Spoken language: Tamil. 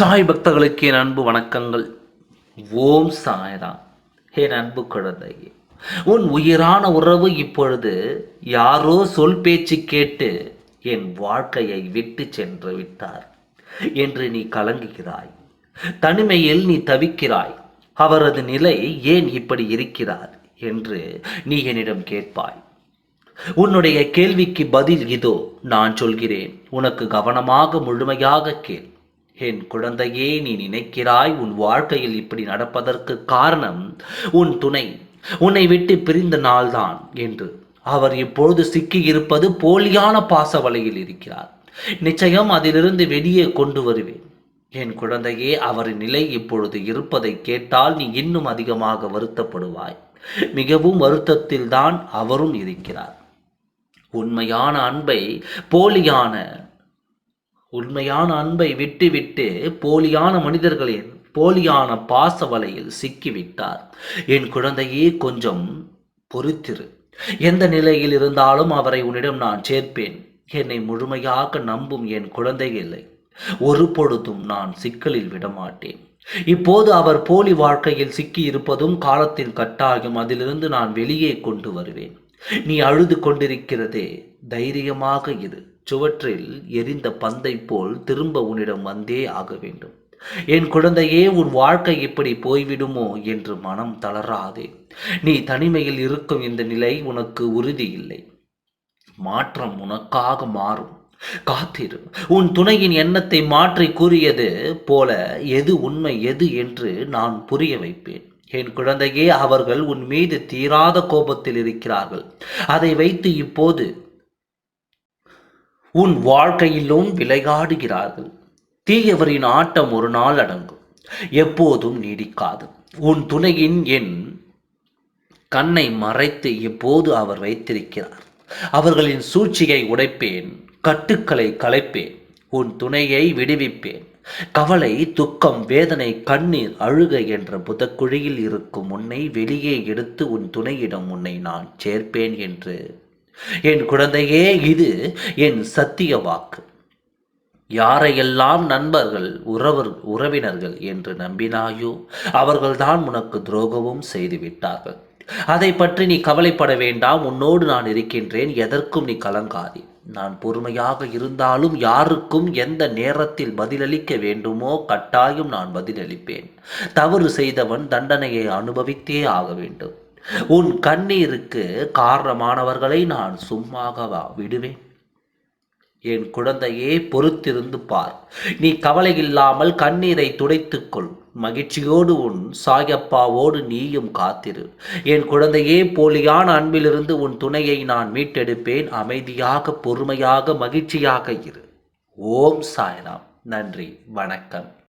சாய் பக்தர்களுக்கு என் அன்பு வணக்கங்கள். ஓம் சாய்ராம். என் அன்பு குழந்தையே உன் உயிரான உறவு இப்பொழுது யாரோ சொல் பேச்சு கேட்டு என் வாழ்க்கையை விட்டு சென்று விட்டார். என்று நீ கலங்குகிறாய். தனிமையில் நீ தவிக்கிறாய். அவரது நிலை ஏன் இப்படி இருக்கிறார் என்று நீ என்னிடம் கேட்பாய். உன்னுடைய கேள்விக்கு பதில் இதோ நான் சொல்கிறேன். உனக்கு கவனமாக முழுமையாக கேள். என் குழந்தையே நீ நினைக்கிறாய் உன் வாழ்க்கையில் இப்படி நடப்பதற்கு காரணம் உன் துணை உன்னை விட்டு பிரிந்த நாள்தான் என்று. அவர் இப்பொழுது சிக்கியிருப்பது போலியான பாச வலையில் இருக்கிறார். நிச்சயம் அதிலிருந்து வெளியே கொண்டு வருவேன். என் குழந்தையே அவரின் நிலை இப்பொழுது இருப்பதை கேட்டால் நீ இன்னும் அதிகமாக வருத்தப்படுவாய். மிகவும் வருத்தத்தில்தான் அவரும் இருக்கிறார். உண்மையான அன்பை போலியான உண்மையான அன்பை விட்டுவிட்டு போலியான மனிதர்களின் போலியான பாச வலையில் சிக்கிவிட்டார். என் குழந்தையே கொஞ்சம் பொறுத்திரு. எந்த நிலையில் இருந்தாலும் அவரை உன்னிடம் நான் சேர்ப்பேன். என்னை முழுமையாக நம்பும் என் குழந்தை இல்லை ஒரு பொழுதும் நான் சிக்கலில் விடமாட்டேன். இப்போது அவர் போலி வாழ்க்கையில் சிக்கி இருப்பதும் காலத்தின் கட்டாயம் அதிலிருந்து நான் வெளியே கொண்டு வருவேன். நீ அழுது கொண்டிருக்கிறதே. தைரியமாக இரு. சுவற்றில் எரிந்த பந்தை போல் திரும்ப உன்னிடம் வந்தே ஆக வேண்டும். என் குழந்தையே உன் வாழ்க்கை இப்படி போய்விடுமோ என்று மனம் தளராதே. நீ தனிமையில் இருக்கும் இந்த நிலை உனக்கு உறுதி இல்லை. மாற்றம் உனக்காக மாறும். காத்திரு. உன் துணையின் எண்ணத்தை மாற்றி கூறியது போல எது உண்மை எது என்று நான் புரிய வைப்பேன். என் குழந்தையே அவர்கள் உன் மீது தீராத கோபத்தில் இருக்கிறார்கள். அதை வைத்து இப்போது உன் வாழ்க்கையிலும் விளையாடுகிறார்கள். தீயவரின் ஆட்டம் ஒரு நாள் அடங்கும். எப்போதும் நீடிக்காது. உன் துணையின் என் கண்ணை மறைத்து இப்போது அவர் வைத்திருக்கிறார். அவர்களின் சூழ்ச்சியை உடைப்பேன் கட்டுக்களை கலைப்பேன் உன் துணையை விடுவிப்பேன். கவலை துக்கம் வேதனை கண்ணீர் அழுகை என்ற புதக்குழியில் இருக்கும் உன்னை வெளியே எடுத்து உன் துணையிடம் உன்னை நான் சேர்ப்பேன் என்று. என் குழந்தையே இது என் சத்திய வாக்கு. யாரையெல்லாம் நண்பர்கள் உறவர் உறவினர்கள் என்று நம்பினாயோ அவர்கள்தான் உனக்கு துரோகமும் செய்துவிட்டார்கள். அதை பற்றி நீ கவலைப்பட வேண்டாம் உன்னோடு நான் இருக்கின்றேன் எதற்கும் நீ கலங்காதே. நான் பொறுமையாக இருந்தாலும் யாருக்கும் எந்த நேரத்தில் பதிலளிக்க வேண்டுமோ கட்டாயம் நான் பதிலளிப்பேன். தவறு செய்தவன் தண்டனையை அனுபவித்தே ஆக வேண்டும். உன் கண்ணீருக்கு காரணமானவர்களை நான் சும்மாகவா விடுவேன்? என் குழந்தையே பொறுத்திருந்து பார். நீ கவலை இல்லாமல் கண்ணீரை துடைத்துக்கொள். மகிழ்ச்சியோடு உன் சாயப்பாவோடு நீயும் காத்திரு. என் குழந்தையே போலியான அன்பிலிருந்து உன் துணையை நான் மீட்டெடுப்பேன். அமைதியாக பொறுமையாக மகிழ்ச்சியாக இரு. ஓம் சாய்ராம். நன்றி. வணக்கம்.